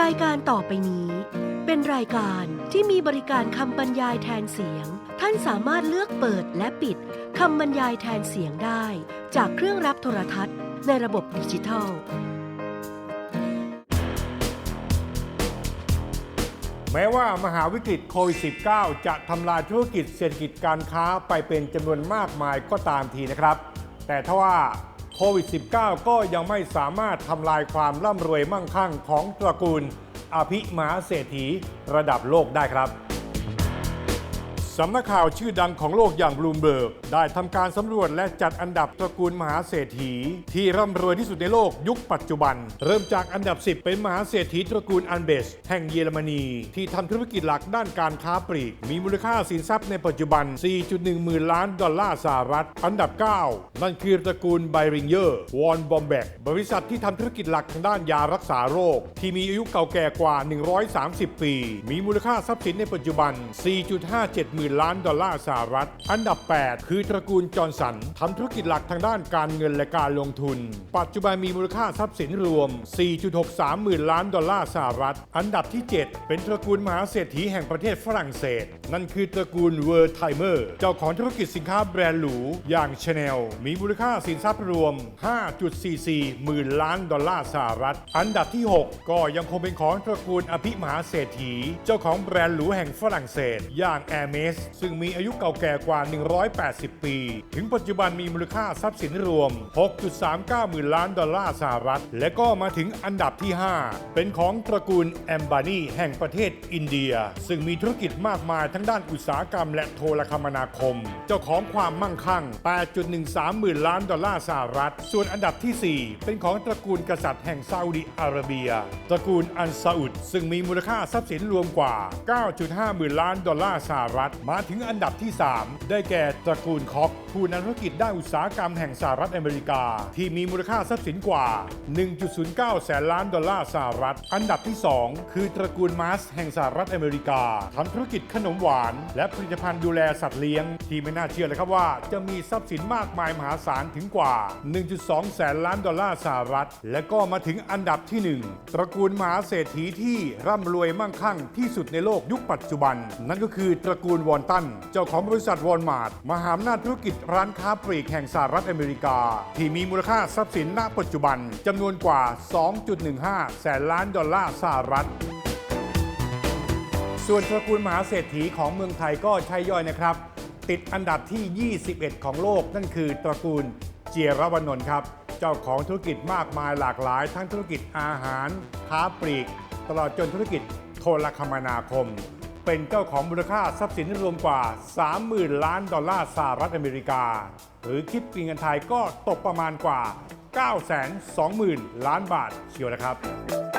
รายการต่อไปนี้ เป็นรายการที่มีบริการคำบรรยายแทนเสียง ท่านสามารถเลือกเปิดและปิดคำบรรยายแทนเสียงได้ จากเครื่องรับโทรทัศน์ในระบบดิจิทัล แม้ว่ามหาวิกฤตโควิด -19 จะทำลายธุรกิจเศรษฐกิจการค้าไปเป็นจำนวนมากมายก็ตามทีนะครับ แต่ถ้าว่า โควิด -19 ก็ยังไม่สามารถทำลายความร่ำรวยมั่งคั่งของตระกูล อภิมหาเศรษฐีระดับโลกได้ครับ สำนักข่าวชื่อดังของโลกอย่างบลูมเบิร์ก ได้ทำการสำรวจและจัดอันดับตระกูลมหาเศรษฐี ที่ร่ำรวยที่สุดในโลกยุคปัจจุบัน เริ่มจากอันดับ 10 เป็นมหาเศรษฐีตระกูลอันเบส แห่งเยอรมนี ที่ทำธุรกิจหลักด้านการค้าปลีก มีมูลค่าสินทรัพย์ในปัจจุบัน 4.1 หมื่นล้านดอลลาร์สหรัฐ อันดับ 9 นั่นคือตระกูลไบริงเยอร์วอนบอมแบกบริษัทที่ทำธุรกิจหลักทางด้านยารักษาโรค ที่มีอายุเก่าแก่กว่า 130 ปี มีมูลค่าทรัพย์สินในปัจจุบัน 4.57หมื่นล้านดอลลาร์สหรัฐ อันดับ 8 คือตระกูลจอร์นสันทำธุรกิจหลักทางด้านการเงินและการลงทุน ปัจจุบันมีมูลค่าทรัพย์สินรวม 4.63 หมื่นล้านดอลลาร์สหรัฐ อันดับที่ 7 เป็นตระกูลมหาเศรษฐีแห่งประเทศฝรั่งเศส นั่นคือตระกูลเวอร์ไทเมอร์ เจ้าของธุรกิจสินค้าแบรนด์หรูอย่างชาแนลมีมูลค่าสินทรัพย์รวม 5.44 หมื่นล้านดอลลาร์สหรัฐ อันดับที่ 6 ก็ยังคงเป็นของตระกูลอภิมหาเศรษฐี เจ้าของแบรนด์หรูแห่งฝรั่งเศส อย่าง a อ r m e s ซึ่งมีอายุเก่าแก่กว่า 180 ปี ถึงปัจจุบันมีมูลค่าทรัพย์สินรวม 6.39หมื่นล้านดอลลาร์สหรัฐ และก็มาถึงอันดับที่ 5 เป็นของตระกูลแอมบานีแห่งประเทศอินเดีย ซึ่งมีธุรกิจมากมายทั้งด้านอุตสาหกรรมและโทรคมนาคม เจ้าของความมั่งคั่ง 8.13หมื่นล้านดอลลาร์สหรัฐ ส่วนอันดับทีสี่4 เป็นของตระกูลกษัตริย์แห่งซาอุดิอาระเบีย ตระกูลอันซาอุดซึ่งมีมูลค่าทรัพย์สินรวมกว่า 9.5หมื่นล้านดอลลาร์สหรัฐมาถึงอันดับที่ 3 ได้แก่ตระกูลคอกผู้นำธุรกิจด้านอุตสาหกรรมแห่งสหรัฐอเมริกา ที่มีมูลค่าทรัพย์สินกว่า 1.09 แสนล้านดอลลาร์สหรัฐ อันดับที่ 2 คือตระกูลมาสแห่งสหรัฐอเมริกาทำธุรกิจขนมหวาน และผลิตภัณฑ์ดูแลสัตว์เลี้ยง ที่ไม่น่าเชื่อเลยครับว่า จะมีทรัพย์สินมากมายมหาศาลถึงกว่า 1.2 แสนล้านดอลลาร์สหรัฐ และก็มาถึงอันดับที่ 1 ตระกูลมหาเศรษฐีที่ร่ำรวยมั่งคั่งที่สุดในโลกยุคปัจจุบัน นั่นก็คือตระกูลวอนตัน เจ้าของบริษัทวอลมาร์ทมหาอำนาจธุรกิจร้านค้าปลีกแห่งสหรัฐอเมริกา ที่มีมูลค่าทรัพย์สินณปัจจุบันจำนวนกว่า 2.15 แสนล้านดอลลาร์สหรัฐส่วนตระกูลมหาเศรษฐีของเมืองไทยก็ใช่ย่อยนะครับ ติดอันดับที่ 21 ของโลกนั่นคือตระกูลเจียรวนนท์ครับ เจ้าของธุรกิจมากมายหลากหลาย ทั้งธุรกิจอาหาร ค้าปลีก ตลอดจนธุรกิจโทรคมนาคม เป็นเจ้าของมูลค่าทรัพย์สินรวมกว่า 30,000 ล้านดอลลาร์สหรัฐอเมริกา หรือคิดเป็นเงินไทยก็ตกประมาณกว่า 920,000 ล้านบาทเชียวนะครับ